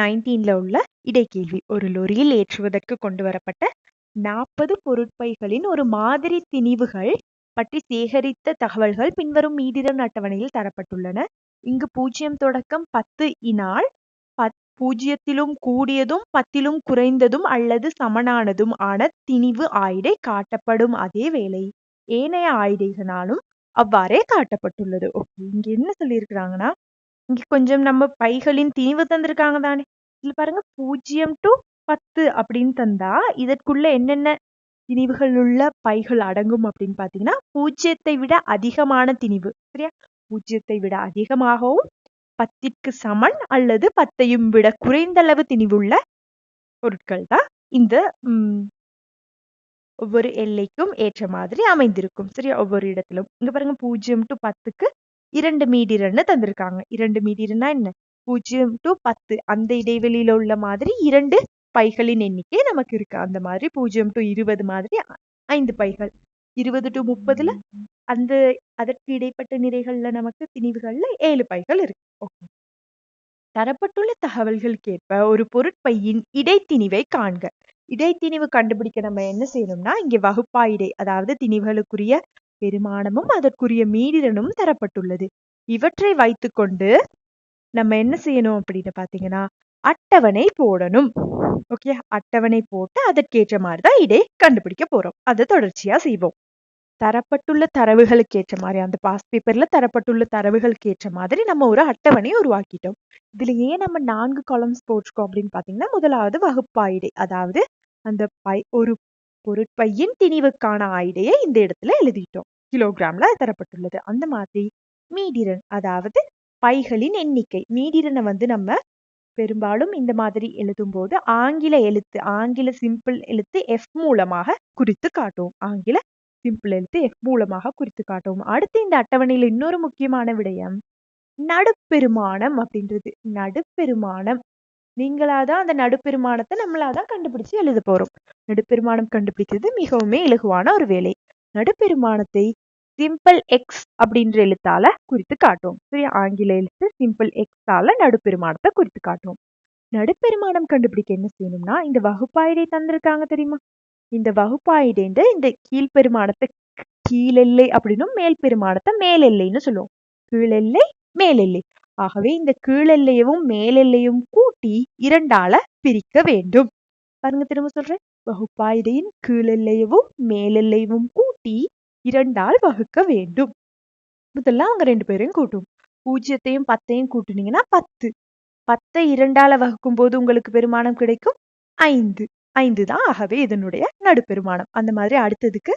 நைன்டீன்ல உள்ள இடைக்கேள்வி. ஒரு லொரியில் ஏற்றுவதற்கு கொண்டு வரப்பட்ட நாற்பது பொருட்பைகளின் ஒரு மாதிரி திணிவுகள் பற்றி சேகரித்த தகவல்கள் பின்வரும் மீதிரன் அட்டவணையில் தரப்பட்டுள்ளன. இங்கு பூஜ்ஜியம் தொடக்கம் பத்து இனால் பத் பூஜ்ஜியத்திலும் கூடியதும் பத்திலும் குறைந்ததும் அல்லது சமனானதும் ஆன திணிவு ஆயிடை காட்டப்படும் அதே வேளை. ஏனைய ஆயிடைகளாலும் அவ்வாறே காட்டப்பட்டுள்ளது. ஓகே இங்க என்ன சொல்லியிருக்கிறாங்கன்னா இங்க கொஞ்சம் நம்ம பைகளின் திணிவு தந்திருக்காங்க தானே. இதுல பாருங்க பூஜ்ஜியம் டு பத்து அப்படின்னு தந்தா இதற்குள்ள என்னென்ன திணிவுகள் உள்ள பைகள் அடங்கும் அப்படின்னு பாத்தீங்கன்னா பூஜ்ஜியத்தை விட அதிகமான திணிவு சரியா? பூஜ்ஜியத்தை விட அதிகமாகவும் பத்திற்கு சமன் அல்லது பத்தையும் விட குறைந்தளவு திணிவுள்ள பொருட்கள் தான் இந்த உம் ஒவ்வொரு எல்லைக்கும் ஏற்ற மாதிரி அமைந்திருக்கும் சரியா? ஒவ்வொரு இடத்திலும். இங்க பாருங்க பூஜ்ஜியம் டு பத்துக்கு இரண்டு மீடிரன்னு தந்திருக்காங்க. இரண்டு மீடிரன்னா என்ன? பூஜ்ஜியம் டு பத்து. அந்த இடைவெளியில உள்ள மாதிரி இரண்டு பைகளின் எண்ணிக்கை நமக்கு இருக்கு. அந்த மாதிரி பூஜ்ஜியம் டு இருபது மாதிரி ஐந்து பைகள். இருபது டு முப்பதுல அந்த அதற்கு இடைப்பட்ட நிறைகள்ல நமக்கு திணிவுகள்ல ஏழு பைகள் இருக்கு. ஓகே. தரப்பட்டுள்ள தகவல்களுக்கேற்ப ஒரு பொருட்பையின் இடைத்திணிவை காண்க. இடைத்திணிவு கண்டுபிடிக்க நம்ம என்ன செய்யணும்னா இங்க வகுப்பாயிடை அதாவது திணிவுகளுக்குரிய பெருமானமும் அதற்குரிய மீடிரனும் தரப்பட்டுள்ளது. இவற்றை வைத்துக்கொண்டு நம்ம என்ன செய்யணும் அப்படின்னு பாத்தீங்கன்னா அட்டவணை போடணும். ஓகே அட்டவணை போட்டு அதற்கேற்ற மாதிரிதான் இடை கண்டுபிடிக்க போறோம். அதை தொடர்ச்சியா செய்வோம். தரப்பட்டுள்ள தரவுகளுக்கு ஏற்ற மாதிரி அந்த பாஸ் பேப்பர்ல தரப்பட்டுள்ள தரவுகளுக்கு ஏற்ற மாதிரி நம்ம ஒரு அட்டவணை உருவாக்கிட்டோம். இதுல ஏன் நம்ம நான்கு காலம்ஸ் போட்டிருக்கோம் அப்படின்னு பாத்தீங்கன்னா முதலாவது வகுப்பாயிடை. அதாவது அந்த பை ஒரு பொருட்பையின் திணிவுக்கான ஆயிடையை இந்த இடத்துல எழுதிட்டோம். கிலோகிராம்ல தரப்பட்டுள்ளது. அந்த மாதிரி மீடிரன் அதாவது பைகளின் எண்ணிக்கை. மீடிரனை வந்து நம்ம பெரும்பாலும் இந்த மாதிரி எழுதும் போது ஆங்கில எழுத்து ஆங்கில சிம்பிள் எழுத்து எஃப் மூலமாக குறித்து காட்டுவோம். ஆங்கில சிம்பிள் எழுத்து எஃப் மூலமாக குறித்து காட்டுவோம். அடுத்து இந்த அட்டவணையில் இன்னொரு முக்கியமான விடயம் நடுப்பெருமானம் அப்படின்றது. நடுப்பெருமானம். நீங்களாதான் அந்த நடுப்பெருமானத்தை நம்மளாதான் கண்டுபிடிச்சு எழுத போறோம். நடுப்பெருமானம் கண்டுபிடிக்கிறது மிகவுமே இலகுவான ஒரு வேலை. நடுப்பெருமானத்தை சிம்பிள் எக்ஸ் அப்படின்ற எழுத்தால குறித்து காட்டும். சரி ஆங்கில எழுத்து சிம்பிள் எக்ஸால நடுப்பெருமானத்தை குறித்து காட்டும். நடுப்பெருமானம் கண்டுபிடிக்க என்ன செய்யணும்னா இந்த வகுப்பாயிடை தந்திருக்காங்க தெரியுமா? இந்த வகுப்பாயிடைன்ற இந்த கீழ்பெருமானத்தை கீழெல்லை அப்படின்னும் மேல் பெருமானத்தை மேலெல்லைன்னு சொல்லுவோம். கீழெல்லை மேலெல்லை. ஆகவே இந்த கீழெல்லையவும் மேலெல்லையும் கூட்டி இரண்டால பிரிக்க வேண்டும். பாருங்க திரும்ப சொல்றேன். வகுப்பாயிடையின் கீழெல்லையவும் மேலெல்லையவும் கூட்டி இரண்டால் வகுக்க வேண்டும். முதல்ல அவங்க ரெண்டு பேரையும் கூட்டும். பூஜ்ஜியத்தையும் பத்தையும் கூட்டுனீங்கன்னா பத்து. பத்தை இரண்டால வகுக்கும் போது உங்களுக்கு பெருமானம் கிடைக்கும்? ஐந்து. ஐந்து தான் ஆகவே இதனுடைய நடுப்பெருமானம். அந்த மாதிரி அடுத்ததுக்கு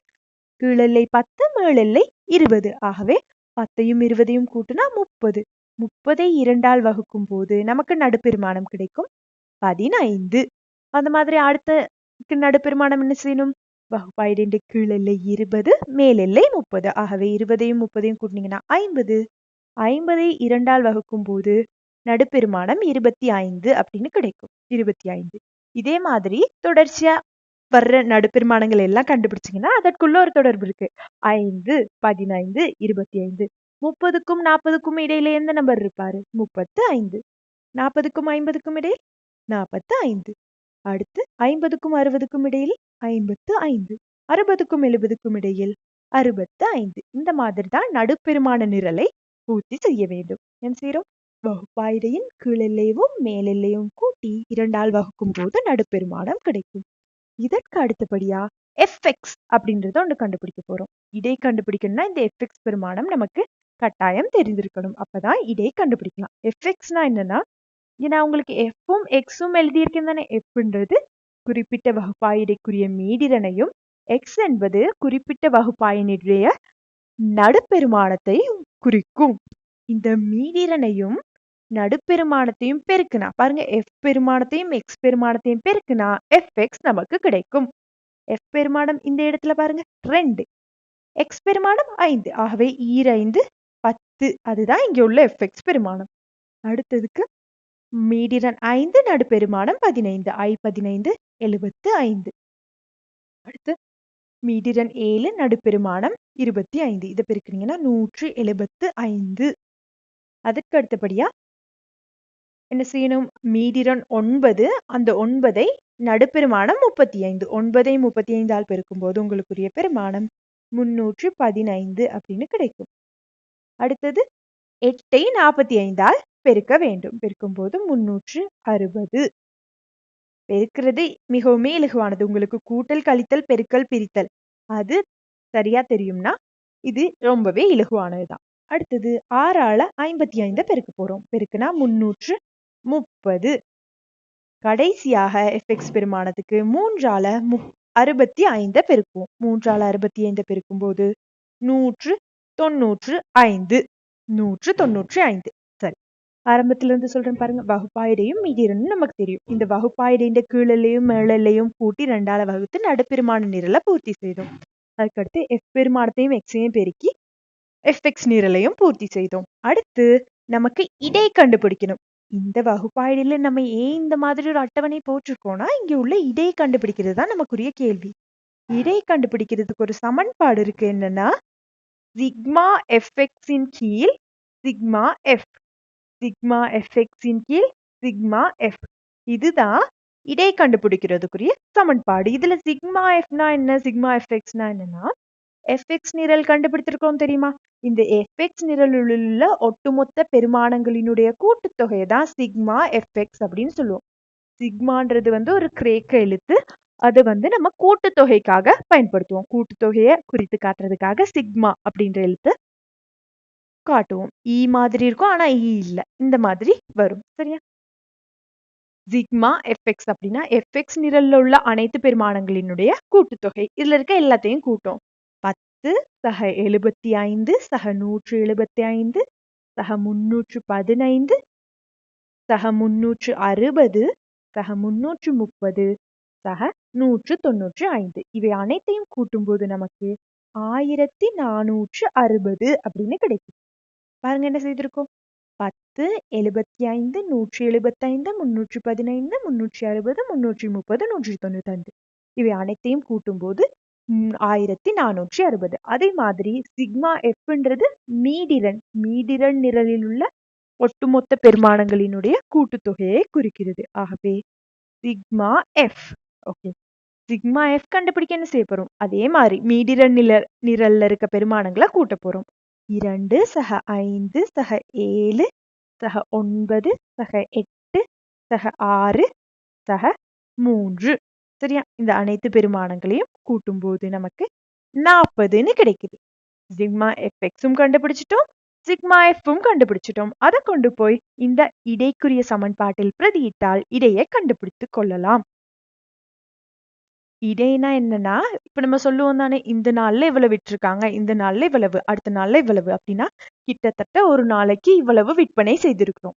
கீழெல்லை பத்து மேலெல்லை இருபது. ஆகவே பத்தையும் இருபதையும் கூட்டுனா முப்பது. முப்பதை இரண்டால் வகுக்கும் போது நமக்கு நடுப்பெருமானம் கிடைக்கும்? பதினைந்து. அந்த மாதிரி அடுத்த நடுப்பெருமானம் என்ன செய்யணும்? வகுப்பாயிரண்டு கீழெல்லை இருபது மேலெல்லை முப்பது. ஆகவே இருபதையும் முப்பதையும் கூட்டினீங்கன்னா ஐம்பது. ஐம்பதை இரண்டால் வகுக்கும் போது நடுப்பெருமானம் இருபத்தி ஐந்து அப்படின்னு கிடைக்கும். இருபத்தி ஐந்து இதே மாதிரி தொடர்ச்சியா வர்ற நடுப்பெருமானங்கள் எல்லாம் கண்டுபிடிச்சிங்கன்னா அதற்குள்ள ஒரு தொடர்பு இருக்கு. ஐந்து பதினைந்து இருபத்தி ஐந்து முப்பதுக்கும் நாற்பதுக்கும் இடையில எந்த நம்பர் இருப்பாரு? முப்பத்து ஐந்து நாற்பதுக்கும் ஐம்பதுக்கும் இடையில் நாற்பத்து ஐந்து அடுத்து ஐம்பதுக்கும் அறுபதுக்கும் இடையில் ஐம்பத்து ஐந்து அறுபதுக்கும் எழுபதுக்கும் இடையில் அறுபத்து ஐந்து. இந்த மாதிரி தான் நடுப்பெருமான நிரலை பூர்த்தி செய்ய வேண்டும். என்ன செய்யறோம் வகுப்பாயிடையின் கீழெல்லையும் மேலெல்லையும் கூட்டி இரண்டால் வகுக்கும் போது நடுப்பெருமானம் கிடைக்கும். இதற்கு அடுத்தபடியா எஃப்எக்ஸ் அப்படின்றத ஒன்று கண்டுபிடிக்க போறோம். இடை கண்டுபிடிக்கணும்னா இந்த எஃப்எக்ஸ் பெருமானம் நமக்கு கட்டாயம் தெரிந்திருக்கணும். அப்பதான் இடை கண்டுபிடிக்கலாம். எஃப்எக்ஸ்னா என்னன்னா ஏன்னா உங்களுக்கு எஃப்பும் எக்ஸும் எழுதியிருக்கேன் தானே எஃப்ன்றது குறிப்பிட்ட வகுப்பாயிடைக்குரிய மீடிரனையும் எக்ஸ் என்பது குறிப்பிட்ட வகுப்பாயினுடைய நடுப்பெருமானத்தை குறிக்கும். இந்த மீடிரனையும் நடுப்பெருமானத்தையும் பெருக்குனா பாருங்க எஃப் பெருமானத்தையும் எக்ஸ் பெருமானத்தையும் பெருக்குனா எஃப் எக்ஸ் நமக்கு கிடைக்கும். எஃப் பெருமானம் இந்த இடத்துல பாருங்க ரெண்டு. எக்ஸ் பெருமானம் ஐந்து. ஆகவே ஈரைந்து பத்து. அதுதான் இங்க உள்ள எஃப் எக்ஸ் பெருமானம். அடுத்ததுக்கு மீடிரன் ஐந்து நடுப்பெருமானம் பதினைந்து ஐ பதினைந்து எழுபத்து ஐந்து. அடுத்து மீடிரன் ஏழு நடுப்பெருமானம் இருபத்தி ஐந்து. இதை பிரிக்கிறீங்கன்னா நூற்றி எழுபத்து ஐந்து. அதுக்கு அடுத்தபடியா என்ன செய்யணும்? மீடிரன் ஒன்பது அந்த ஒன்பதை நடுப்பெருமானம் முப்பத்தி ஐந்து. ஒன்பதை முப்பத்தி ஐந்தால் பெருக்கும்போது உங்களுக்குரிய பெருமானம் முன்னூற்று பதினைந்து அப்படின்னு கிடைக்கும். அடுத்தது எட்டை நாற்பத்தி ஐந்தால் பெருக்க வேண்டும். பெருக்கும்போது முன்னூற்று அறுபது. பெருக்கிறது மிகவும் இலகுவானது. உங்களுக்கு கூட்டல் கழித்தல் பெருக்கல் பிரித்தல். அது சரியா தெரியும்னா இது ரொம்பவே இலகுவானதுதான். அடுத்தது ஆறால ஐம்பத்தி ஐந்த பெருக்க போறோம். பெருக்குனா முன்னூற்று முப்பது. கடைசியாக எஃப்எக்ஸ் பெருமானத்துக்கு மூன்றால மு அறுபத்தி ஐந்த பெருக்குவோம். மூன்றால அறுபத்தி ஐந்து பெருக்கும் போது நூற்று தொன்னூற்று ஐந்து. நூற்று தொன்னூற்றி ஐந்து. சரி ஆரம்பத்துல இருந்து சொல்றேன் பாருங்க வகுப்பாயிடையும் மீதிரன்னு நமக்கு தெரியும். இந்த வகுப்பாயிடையின் கீழலையும் மேலையும் கூட்டி ரெண்டால வகுத்து நடுப்பெருமான நிரலை பூர்த்தி செய்தோம். அதுக்கடுத்து எஃப் பெருமானத்தையும் எக்ஸையும் பெருக்கி எஃப்எக்ஸ் நிரலையும் பூர்த்தி செய்தோம். அடுத்து நமக்கு இடை கண்டுபிடிக்கணும். இந்த வகுப்பாயிடையில நம்ம ஏன் இந்த மாதிரி ஒரு அட்டவணை போட்டிருக்கோம்னா இங்க உள்ள இடை கண்டுபிடிக்கிறது தான் நமக்குரிய கேள்வி. இடை கண்டுபிடிக்கிறதுக்கு ஒரு சமன்பாடு இருக்கு என்னன்னா சிக்மா எஃப்எக்ஸின் கீழ் சிக்மா எஃப் சிக்மா எஃப்எக்ஸின் கீழ் சிக்மா எஃப் இதுதான் இடை கண்டுபிடிக்கிறதுக்குரிய சமன்பாடு. இதுல சிக்மா எஃப்னா என்ன? சிக்மா எஃப்எக்ஸ்னா என்னன்னா எஃப்எக்ஸ் நிரல் கண்டுபிடித்திருக்கோம் தெரியுமா? இந்த எஃப்எக்ஸ் நிரலுள்ள ஒட்டுமொத்த பெருமானங்களினுடைய கூட்டுத்தொகையை தான் சிக்மா எஃப்எக்ஸ் அப்படின்னு சொல்லுவோம். சிக்மான்றது வந்து ஒரு கிரேக்க எழுத்து. அதை வந்து நம்ம கூட்டுத்தொகைக்காக பயன்படுத்துவோம். கூட்டுத்தொகையை குறித்து காட்டுறதுக்காக சிக்மா அப்படின்ற எழுத்து. காட்டுவோம். இ மாதிரி இருக்கும் ஆனா இ இல்ல. இந்த மாதிரி வரும். சரியா? சிக்மா எஃப்எக்ஸ் அப்படின்னா எஃப்எக்ஸ் நிரல்ல உள்ள அனைத்து பெருமானங்களினுடைய கூட்டுத்தொகை. இதுல இருக்க எல்லாத்தையும் கூட்டும். பத்து சக எழுபத்தி ஐந்து சக நூற்று எழுபத்தி ஐந்து சக முன்னூற்று பதினைந்து சக முன்னூற்று அறுபது சக முன்னூற்று முப்பது சக நூற்று தொன்னூற்று ஐந்து. இவை அனைத்தையும் கூட்டும்போது நமக்கு ஆயிரத்தி நானூற்று அறுபது அப்படின்னு கிடைக்கும். பாருங்க என்ன செய்திருக்கோம்? பத்து எழுபத்தி ஐந்து நூற்றி எழுபத்தி ஐந்து முன்னூற்றி பதினைந்து முன்னூற்றி அறுபது முன்னூற்றி முப்பது நூற்றி தொண்ணூத்தி ஐந்து இவை அனைத்தையும் கூட்டும்போது ஆயிரத்தி நானூற்றி அறுபது அதே மாதிரி சிக்மா எஃப்ன்றது மீடிரன். மீடிரன் நிரலில் உள்ள ஒட்டுமொத்த பெருமானங்களினுடைய கூட்டுத்தொகையை குறிக்கிறது. ஆகவே sigma F okay. Sigma F கண்டுபிடிக்க என்ன செய்ய போறோம் அதே மாதிரி மீடிரன் நில நிரல்ல இருக்க பெருமானங்களை கூட்ட போறோம் இரண்டு சக ஐந்து சக ஏழு சக ஒன்பது சக எட்டு சக ஆறு சக மூன்று. சரியா? இந்த அனைத்து பெருமானங்களையும் கூட்டும் போது நமக்கு நாற்பதுன்னு கிடைக்குது. சிக்மா எஃப்எக்ஸும் கண்டுபிடிச்சிட்டோம் சிக்மா எஃப்பும் கண்டுபிடிச்சிட்டோம். அதை கொண்டு போய் இந்த இடைக்குரிய சமன்பாட்டில் பிரதியிட்டால் இடையை கண்டுபிடித்து கொள்ளலாம். இடைனா என்னன்னா இப்ப நம்ம சொல்லுவோம் தானே இந்த நாள்ல இவ்வளவு விட்டிருக்காங்க இந்த நாள்ல இவ்வளவு அடுத்த நாள்ல இவ்வளவு அப்படின்னா கிட்டத்தட்ட ஒரு நாளைக்கு இவ்வளவு விற்பனை செய்திருக்கிறோம்.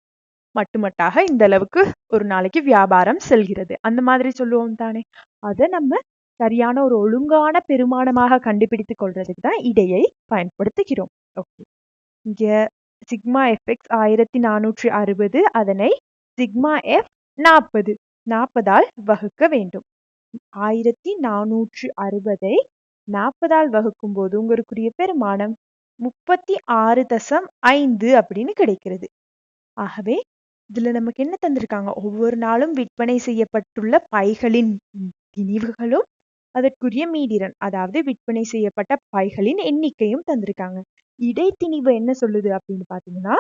மட்டுமட்டாக இந்த அளவுக்கு ஒரு நாளைக்கு வியாபாரம் செல்கிறது. அந்த மாதிரி சொல்லுவோம் தானே. அதை நம்ம சரியான ஒரு ஒழுங்கான பெருமானமாக கண்டுபிடித்துக் கொள்றதுக்கு தான் இடையை பயன்படுத்துகிறோம். ஓகே இங்க சிக்மா எஃப்எக்ஸ் ஆயிரத்தி நானூற்றி அறுபது அதனை சிக்மா எஃப் நாற்பது நாற்பதால் வகுக்க வேண்டும். ஆயிரத்தி நானூற்று அறுபதை நாற்பதால் வகுக்கும் போது உங்களுக்குரிய பெருமானம் முப்பத்தி ஆறு தசம் ஐந்து அப்படின்னு கிடைக்கிறது. ஆகவே இதுல நமக்கு என்ன தந்திருக்காங்க? ஒவ்வொரு நாளும் விற்பனை செய்யப்பட்டுள்ள பைகளின் திணிவுகளும் அதற்குரிய மீடிரன் அதாவது விற்பனை செய்யப்பட்ட பைகளின் எண்ணிக்கையும் தந்திருக்காங்க. இடைத்திணிவு என்ன சொல்லுது அப்படின்னு பாத்தீங்கன்னா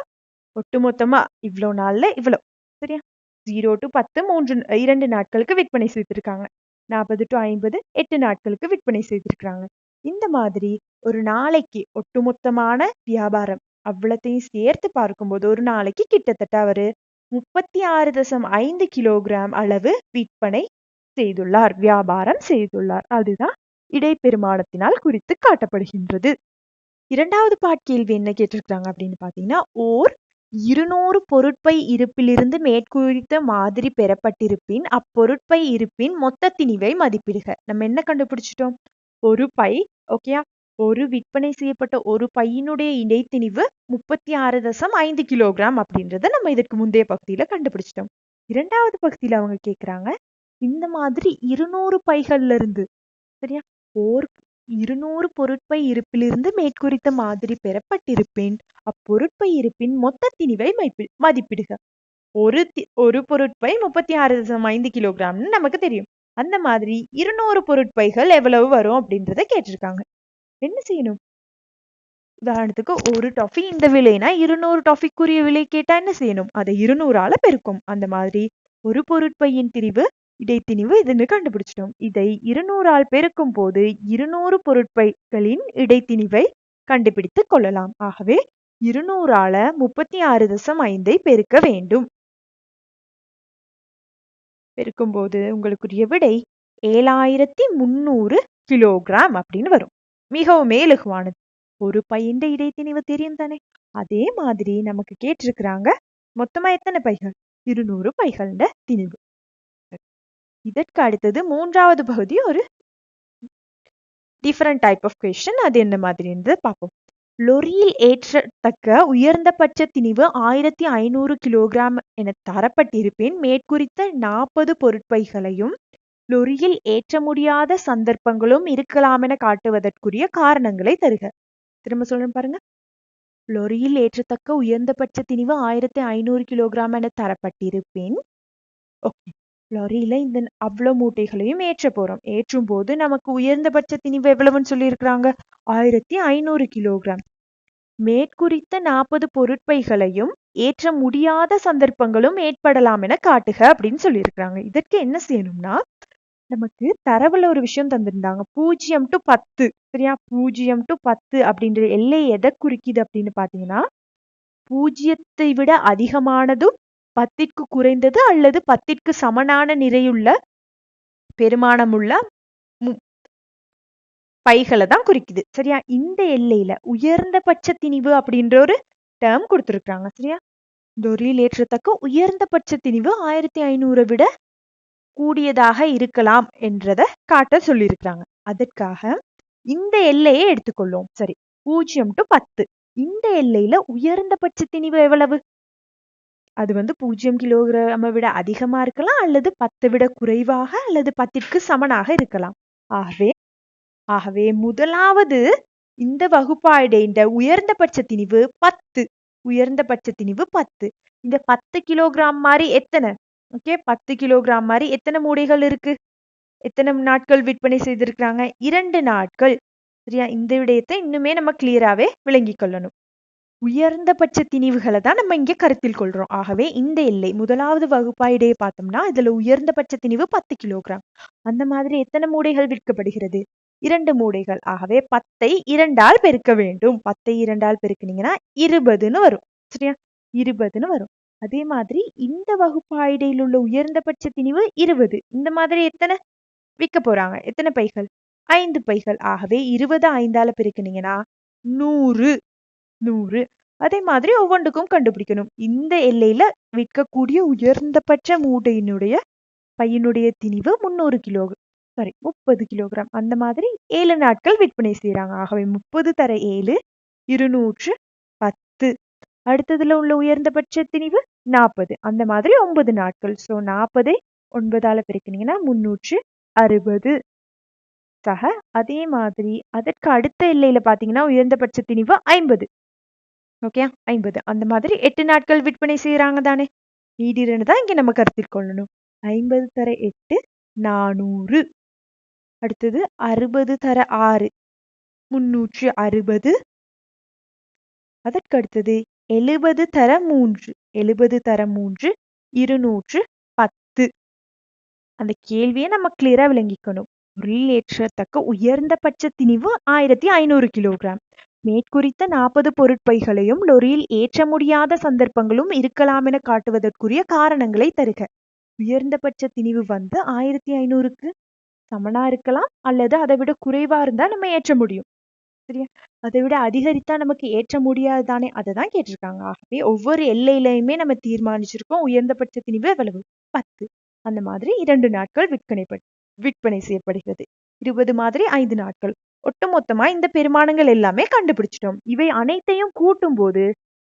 ஒட்டுமொத்தமா இவ்வளவு நாள்ல இவ்வளவு சரியா? ஜீரோ டு பத்து மூன்று இரண்டு நாட்களுக்கு விற்பனை செய்திருக்காங்க. நாற்பது டு ஐம்பது எட்டு நாட்களுக்கு விற்பனை செய்திருக்கிறாங்க. இந்த மாதிரி ஒரு நாளைக்கு ஒட்டுமொத்தமான வியாபாரம் அவ்வளத்தையும் சேர்த்து பார்க்கும்போது ஒரு நாளைக்கு கிட்டத்தட்ட அவர் முப்பத்தி ஆறு தசம் ஐந்து கிலோகிராம் அளவு விற்பனை செய்துள்ளார் வியாபாரம் செய்துள்ளார். அதுதான் இடைப்பெருமானத்தினால் குறித்து காட்டப்படுகின்றது. இரண்டாவது பாட்கேள்வி என்ன கேட்டிருக்கிறாங்க அப்படின்னு பாத்தீங்கன்னா ஓர் இருநூறு பொருட்பை இருப்பிலிருந்து மேற்குறித்த மாதிரி பெறப்பட்டிருப்பின் அப்பொருட்பை இருப்பின் மொத்த திணிவை மதிப்பிடுக. நம்ம என்ன கண்டுபிடிச்சிட்டோம்? ஒரு பை ஓகேயா ஒரு விற்பனை செய்யப்பட்ட ஒரு பையினுடைய இடைத்திணிவு முப்பத்தி ஆறு தசம் ஐந்து கிலோகிராம் அப்படின்றத நம்ம இதற்கு முந்தைய பகுதியில கண்டுபிடிச்சிட்டோம். இரண்டாவது பகுதியில அவங்க கேக்குறாங்க இந்த மாதிரி இருநூறு பைகள்ல இருந்து சரியா? ஓர் இருநூறு பொருட்பை இருப்பிலிருந்து மேற்குறித்த மாதிரி பெறப்பட்டிருப்பின். அப்பொருட்பை இருப்பின் மொத்த திணிவை மதிப்பிடுக. ஒரு ஒரு பொருட்பை முப்பத்தி ஆறு தசம் ஐந்து கிலோகிராம்னு நமக்கு தெரியும். அந்த மாதிரி இருநூறு பொருட்பைகள் எவ்வளவு வரும் அப்படின்றத கேட்டிருக்காங்க. என்ன செய்யணும்? உதாரணத்துக்கு ஒரு டாஃபி இந்த விலைனா இருநூறு டாஃபிக்குரிய விலை கேட்டா என்ன செய்யணும்? அதை இருநூறால பெருக்கும். அந்த மாதிரி ஒரு பொருட்பையின் திரிவு இடைத்திணிவு இதுன்னு கண்டுபிடிச்சிட்டோம். இதை இருநூறால் பெருக்கும் போது இருநூறு பொருட்பைகளின் இடைத்திணிவை கண்டுபிடித்து கொள்ளலாம். ஆகவே இருநூறால முப்பத்தி ஆறு தசம் ஐந்தை பெருக்க வேண்டும். பெருக்கும்போது உங்களுக்குரிய விடை ஏழாயிரத்தி முன்னூறு கிலோகிராம் அப்படின்னு வரும். மிகவும் மேலுகுவானது ஒரு பையன் இடைத்திணிவு தெரியும் தானே? அதே மாதிரி நமக்கு கேட்டிருக்கிறாங்க. மொத்தமா எத்தனை பைகள்? இருநூறு பைகள்ன்ற திணிவு. இதற்கு அடுத்தது மூன்றாவது பகுதி ஒரு டிஃப்ரெண்ட் டைப் ஆஃப் கொஸ்டின் அது என்ன மாதிரின்றது பார்ப்போம். லொரியில் ஏற்றத்தக்க உயர்ந்தபட்ச திணிவு ஆயிரத்தி ஐநூறு கிலோகிராம் என தரப்பட்டிருப்பின். மேற்குறித்த நாற்பது பொருட்பைகளையும் லொரியில் ஏற்ற முடியாத சந்தர்ப்பங்களும் இருக்கலாம் என காட்டுவதற்குரிய காரணங்களை தருக. திரும்ப சொல்றேன் பாருங்க. லொரியில் ஏற்றத்தக்க உயர்ந்தபட்ச திணிவு ஆயிரத்தி ஐநூறு கிலோகிராம் என தரப்பட்டிருப்பின். ஓகே லாரியில இந்த அவ்வளவு மூட்டைகளையும் ஏற்ற போறோம். ஏற்றும் போது நமக்கு உயர்ந்தபட்ச திணிவு எவ்வளவுன்னு சொல்லியிருக்கிறாங்க? ஆயிரத்தி ஐநூறு கிலோகிராம். மேற்குறித்த நாற்பது பொருட்பைகளையும் ஏற்ற முடியாத சந்தர்ப்பங்களும் ஏற்படலாம் என காட்டுக அப்படின்னு சொல்லியிருக்கிறாங்க. இதற்கு என்ன செய்யணும்னா நமக்கு தரவுல ஒரு விஷயம் தந்திருந்தாங்க. பூஜ்ஜியம் டு பத்து சரியா? பூஜ்ஜியம் டு பத்து அப்படின்ற எல்லை எதை குறிக்குது அப்படின்னு பாத்தீங்கன்னா பூஜ்ஜியத்தை விட அதிகமானதும் பத்திற்கு குறைந்தது அல்லது பத்திற்கு சமனான நிறையுள்ள பெருமானமுள்ள பைகளை தான் குறிக்குது. சரியா? இந்த எல்லையில உயர்ந்தபட்ச திணிவு அப்படின்ற ஒரு டேர்ம் கொடுத்துருக்காங்க சரியா? தொழில் ஏற்றத்தக்க உயர்ந்தபட்ச திணிவு ஆயிரத்தி ஐநூறை விட கூடியதாக இருக்கலாம் என்றத காட்ட சொல்லியிருக்கிறாங்க. அதற்காக இந்த எல்லையை எடுத்துக்கொள்ளும் சரி. பூஜ்ஜியம் டு பத்து. இந்த எல்லையில உயர்ந்தபட்ச திணிவு எவ்வளவு? அது வந்து பூஜ்ஜியம் கிலோகிராமை விட அதிகமா இருக்கலாம் அல்லது பத்தை விட குறைவாக அல்லது பத்திற்கு சமனாக இருக்கலாம். ஆகவே ஆகவே முதலாவது இந்த வகுப்பாடை இந்த உயர்ந்தபட்ச திணிவு பத்து. உயர்ந்தபட்ச திணிவு பத்து. இந்த பத்து கிலோகிராம் மாதிரி எத்தனை? ஓகே பத்து கிலோகிராம் மாதிரி எத்தனை மூடைகள் இருக்கு? எத்தனை நாட்கள் விற்பனை செய்திருக்கிறாங்க? இரண்டு நாட்கள். சரியா? இந்த விடயத்தை இன்னுமே நம்ம கிளியராகவே விளங்கி கொள்ளணும். உயர்ந்தபட்ச திணிவுகளை தான் நம்ம இங்கே கருத்தில் கொள்றோம். ஆகவே இந்த எல்லை முதலாவது வகுப்பாயிடையே பார்த்தோம்னா இதுல உயர்ந்தபட்ச திணிவு பத்து கிலோகிராம். அந்த மாதிரி எத்தனை மூடைகள் விற்கப்படுகிறது? இரண்டு மூடைகள். ஆகவே பத்தை இரண்டால் பெருக்க வேண்டும். பத்தை இரண்டால் பெருக்குனீங்கன்னா இருபதுன்னு வரும். சரியா? இருபதுன்னு வரும். அதே மாதிரி இந்த வகுப்பாயிடையில் உள்ள உயர்ந்தபட்ச திணிவு இருபது. இந்த மாதிரி எத்தனை? விற்க போறாங்க. எத்தனை பைகள்? ஐந்து பைகள். ஆகவே இருபது ஐந்தால பெருக்குனீங்கன்னா நூறு. நூறு. அதே மாதிரி ஒவ்வொன்றுக்கும் கண்டுபிடிக்கணும். இந்த எல்லையில விற்கக்கூடிய உயர்ந்தபட்ச மூட்டையினுடைய பையனுடைய திணிவு முன்னூறு கிலோ சாரி முப்பது கிலோகிராம். அந்த மாதிரி ஏழு நாட்கள் விற்பனை செய்யறாங்க ஆகவே முப்பது தர ஏழு இருநூற்று பத்து. அடுத்ததுல உள்ள உயர்ந்தபட்ச திணிவு நாற்பது அந்த மாதிரி ஒன்பது நாட்கள். ஸோ நாற்பதை ஒன்பதால பிரிக்கினீங்கன்னா முன்னூற்று அறுபது. சக அதே மாதிரி அதற்கு அடுத்த எல்லையில பாத்தீங்கன்னா உயர்ந்தபட்ச திணிவு ஐம்பது. ஓகே? ஐம்பது. அந்த மாதிரி எட்டு நாட்கள் விற்பனை செய்யறாங்க தானே. நீடிரன்னு தான் இங்க நம்ம கருத்தில் கொள்ளணும். ஐம்பது தர எட்டு நானூறு. அடுத்தது அறுபது தர ஆறு. முன்னூற்று அறுபது. அதற்கு அடுத்தது எழுபது தர மூன்று. எழுபது தர மூன்று இருநூற்று பத்து. அந்த கேள்வியை நம்ம கிளியரா விளங்கிக்கணும். ஏற்றத்தக்க உயர்ந்தபட்ச திணிவு ஆயிரத்தி ஐநூறு கிலோகிராம். மேற்குறித்த நாற்பது பொருட்பைகளையும் லொரியில் ஏற்ற முடியாத சந்தர்ப்பங்களும் இருக்கலாம் என காட்டுவதற்குரிய காரணங்களை தருக. உயர்ந்தபட்ச திணிவு வந்து ஆயிரத்தி ஐநூறுக்கு சமனா இருக்கலாம் அல்லது அதை விட குறைவா இருந்தா நம்ம ஏற்ற முடியும். சரியா? அதை விட அதிகரித்தா நமக்கு ஏற்ற முடியாது தானே? அதை தான் கேட்டிருக்காங்க. ஆகவே ஒவ்வொரு எல்லையிலையுமே நம்ம தீர்மானிச்சிருக்கோம். உயர்ந்தபட்ச திணிவு எவ்வளவு? பத்து. அந்த மாதிரி இரண்டு நாட்கள் விற்பனை விற்பனை செய்யப்படுகிறது. இருபது மாதிரி ஐந்து நாட்கள். ஒட்டுமொத்தமா இந்த பெருமானங்கள் எல்லாமே கண்டுபிடிச்சிட்டோம். இவை அனைத்தையும் கூட்டும் போது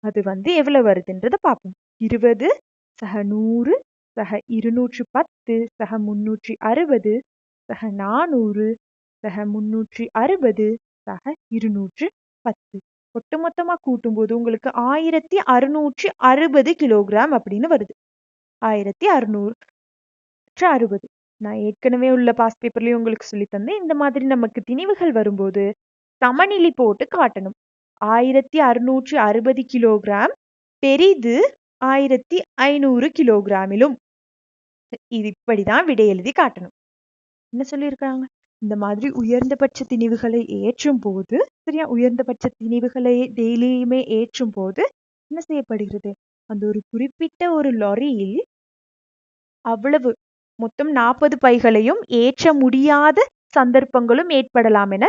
அது வந்து எவ்வளவு வருதுன்றத பார்ப்போம். இருபது சக நூறு சக இருநூற்று பத்து சக முன்னூற்றி அறுபது சக நானூறு சக முன்னூற்றி அறுபது சக இருநூற்று பத்து. ஒட்டுமொத்தமா கூட்டும் போது உங்களுக்கு ஆயிரத்தி அறுநூற்றி அறுபது கிலோகிராம் அப்படின்னு வருது. ஆயிரத்தி அறுநூறு அறுபது. நான் ஏற்கனவே உள்ள பாஸ் பேப்பர்லயும் உங்களுக்கு சொல்லித்தந்தேன் இந்த மாதிரி நமக்கு திணிவுகள் வரும்போது சமநிலை போட்டு காட்டணும். ஆயிரத்தி அறுநூற்றி அறுபது கிலோகிராம் பெரிது ஆயிரத்தி ஐநூறு கிலோகிராமிலும் இது இப்படிதான் விடை எழுதி காட்டணும். என்ன சொல்லியிருக்காங்க? இந்த மாதிரி உயர்ந்தபட்ச திணிவுகளை ஏற்றும் போது சரியா? உயர்ந்தபட்ச திணிவுகளை டெய்லியுமே ஏற்றும் போது என்ன செய்யப்படுகிறது? அந்த ஒரு குறிப்பிட்ட ஒரு லாரியில் அவ்வளவு மொத்தம் நாற்பது பைகளையும் ஏற்ற முடியாத சந்தர்ப்பங்களும் ஏற்படலாம் என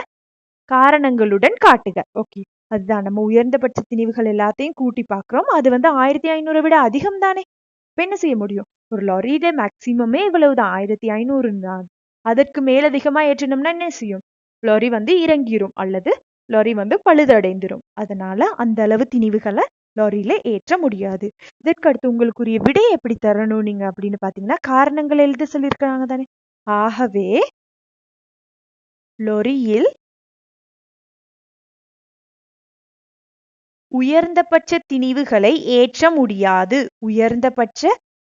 காரணங்களுடன் காட்டுக. ஓகே அதுதான். நம்ம உயர்ந்தபட்ச திணிவுகள் எல்லாத்தையும் கூட்டி பார்க்குறோம். அது வந்து ஆயிரத்தி ஐநூறை விட அதிகம் தானே? இப்போ என்ன செய்ய முடியும்? ஒரு லாரியில மேக்சிமமே இவ்வளவுதான் ஆயிரத்தி ஐநூறு தான் அதற்கு மேலதிகமா ஏற்றினோம்னா என்ன செய்யும்? லாரி வந்து இறங்கிரும். அல்லது லாரி வந்து பழுதடைந்துரும். அதனால அந்த அளவு திணிவுகளை லாரியில ஏற்ற முடியாது. இதற்கு அடுத்து உங்களுக்குரிய விடை எப்படி தரணும் நீங்க அப்படின்னு பாத்தீங்கன்னா காரணங்கள் எழுத சொல்லியிருக்காங்க தானே. ஆகவே லொரியில் உயர்ந்தபட்ச திணிவுகளை ஏற்ற முடியாது. உயர்ந்தபட்ச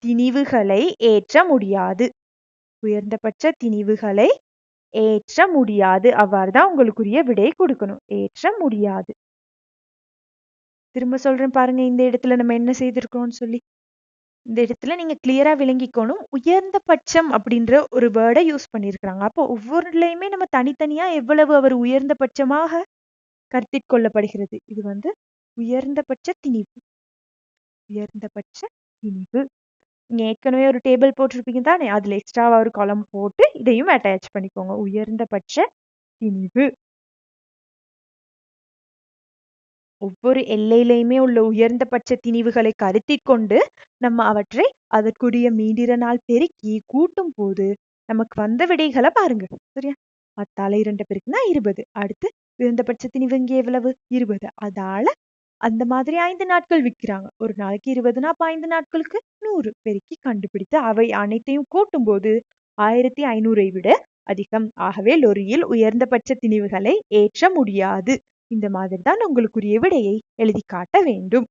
திணிவுகளை ஏற்ற முடியாது. உயர்ந்தபட்ச திணிவுகளை ஏற்ற முடியாது. அவ்வாறுதான் உங்களுக்குரிய விடை கொடுக்கணும். ஏற்ற முடியாது. திரும்ப சொல்றேன் பாருங்க இந்த இடத்துல நம்ம என்ன செய்திருக்கோம்னு சொல்லி. இந்த இடத்துல நீங்க கிளியரா விளங்கிக்கணும். உயர்ந்தபட்சம் அப்படின்ற ஒரு வேர்டை யூஸ் பண்ணியிருக்கிறாங்க. அப்போ ஒவ்வொருலையுமே நம்ம தனித்தனியா எவ்வளவு அவர் உயர்ந்தபட்சமாக பட்சமாக கொள்ளப்படுகிறது? இது வந்து உயர்ந்தபட்ச திணிவு. உயர்ந்தபட்ச திணிவு. நீங்க ஏற்கனவே ஒரு டேபிள் போட்டிருப்பீங்க தானே? அதுல எக்ஸ்ட்ராவா ஒரு காலம் போட்டு இதையும் அட்டாச் பண்ணிக்கோங்க. உயர்ந்தபட்ச திணிவு. ஒவ்வொரு எல்லையிலையுமே உள்ள உயர்ந்தபட்ச திணிவுகளை கருத்தில் கொண்டு நம்ம அவற்றை அதற்குரிய மீடிரனால் பெருக்கி கூட்டும் போது நமக்கு வந்த விடைகளை பாருங்க. சரியா? பத்தால இரண்டு பெருக்குனா இருபது. அடுத்து உயர்ந்தபட்ச திணிவு இங்கே எவ்வளவு? இருபது. அதால அந்த மாதிரி ஐந்து நாட்கள் விற்கிறாங்க ஒரு நாளைக்கு இருபதுனா அப்ப ஐந்து நாட்களுக்கு நூறு. பெருக்கி கண்டுபிடித்து அவை அனைத்தையும் கூட்டும் போது ஆயிரத்தி ஐநூறை விட அதிகம். ஆகவே லொரியில் உயர்ந்தபட்ச திணிவுகளை ஏற்ற முடியாது. இந்த மாதிரி தான் உங்களுக்குரிய விடையை எழுதி காட்ட வேண்டும்.